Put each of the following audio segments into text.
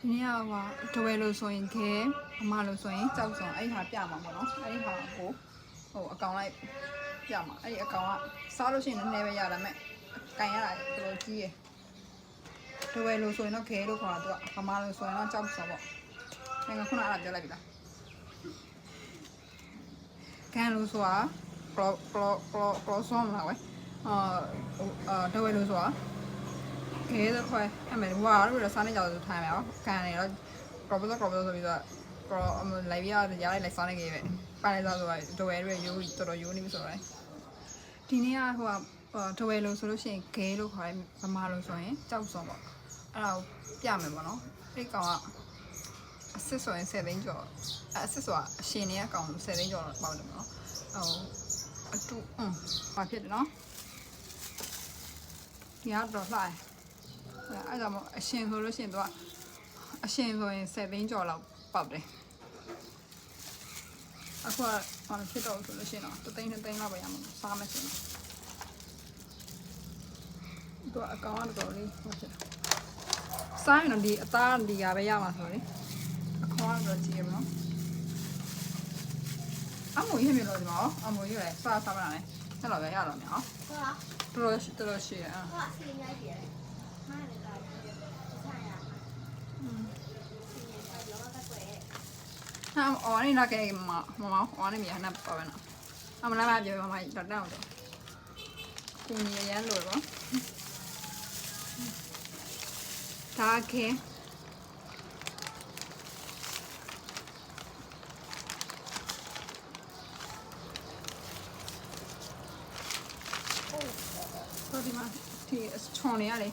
ဒီနေ့ကဟိုတဝဲလို့ဆိုရင်ခဲအမလို့ဆိုရင်ကြောက်စုံအဲ့ဒီဟာပြမှာပေါ့နော်အဲ့ဒီဟာကိုဟိုအကောင်လိုက်ပြမှာအဲ့ဒီအကောင်ကစားလို့ရှိရင်လည်းနည်းနည်းပဲရတာမဲ့ကန်ရတာတော်တော်ကြီးရယ်တဝဲလို့ဆိုရင်တော့ခဲလို့ခေါ်တာသူကအမလို့ဆိုရင်တော့ကြောက်စုံပေါ့ငါကခုနအဲ့ဒါပြောလိုက်ပြီလားကန်လို့ဆိုတာ cro cro cro croissant မလားဝဲအာတဝဲလို့ဆိုတာ ခဲတော့ခွဲအမေဝါလို့တော့စားနေကြတော့ထိုင်မယ်နော်ကန်နေတော့ crop တော့ crop တော့ဆိုပြီးတော့ crop အမလိုက်ပြရရလိုက်စားနေကြပဲပါနေတော့ဆိုတော့ဒဝဲတွေရိုးတော်တော်ရိုးနေပြီဆိုတော့ဒီနေ့ကဟိုကဒဝဲလို့ဆိုလို့ရှိရင်ခဲလို့ခေါ်တယ်ဗမာလို့ဆိုရင်ကြောက်စုံပေါ့အဲ့ဒါကိုပြမယ်ပေါ့နော်အဲ့ကောင်ကအစစ်ဆိုရင်7သိန်းကျော်အစစ်ဆိုတာအရှင်နေကအကောင်7သိန်းကျော်ပေါ့တယ်နော်ဟိုအတူအင်းဘာဖြစ်တယ်နော်ဒီကတော့လှတယ် အဲ့ဒါမို့အရှင်ဆိုလို့ရှိရင်တော့အရှင်ဆိုရင်7သိန်းကျော်လောက်ပေါက်တယ်အခုကဘာဖြစ်တော့ဆိုလို့ရှိရင်တော့3သိန်း2သိန်းလောက်ပဲရမှာစားမယ်ဆိုရင်တော့အကောင်ကတော့လေးဟုတ်တယ်စားရင်တော့ဒီအသားဒီကပဲရမှာဆိုလေအခေါ်ကတော့ကြည့်ရမလို့အမိုးရေးမြလို့ဒီမှာအမိုးရေးလည်းစားစားမလားလေအဲ့လိုပဲရတော့မြောက်ဟုတ်လားတော်တော်တော်တော်ရှိရအောင်ဟုတ်အစီအများကြီးရ ถ้าอ๋อนี่เราแกมามามาอ๋อนี่มีอันนั้นปะวะเนาะเอามาละมาเดี๋ยวมามาดอดดาวดอกูมียันหลุดวะตาเคโอ้ตัวดีมากที่ชอนเนี่ยเลย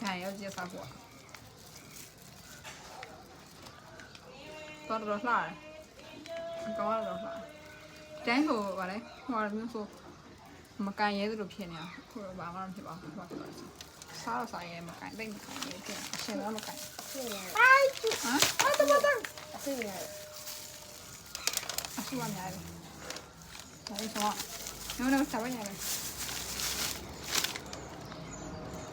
ခံရောကြည့်စားဖို့တော်တော်လှတယ်အကောင်ကတော့လှတိုင်းကိုဗါလဲဟိုမျိုးဆိုမကန်ရဲသလိုဖြစ်နေတာခုတော့ဘာမှမဖြစ်ပါဘူးဘာဖြစ်လဲစားတော့စားရဲမကန်တိတ်မကန်ရဲဖြစ်အရှင်တော့မကန်စီနေတယ်အိုက်ဟမ်အဲ့တော့တော့အစီနေတယ်အဆူရများတယ်ဒါလေးဆိုတော့ညောင်းတော့စား ရရတယ်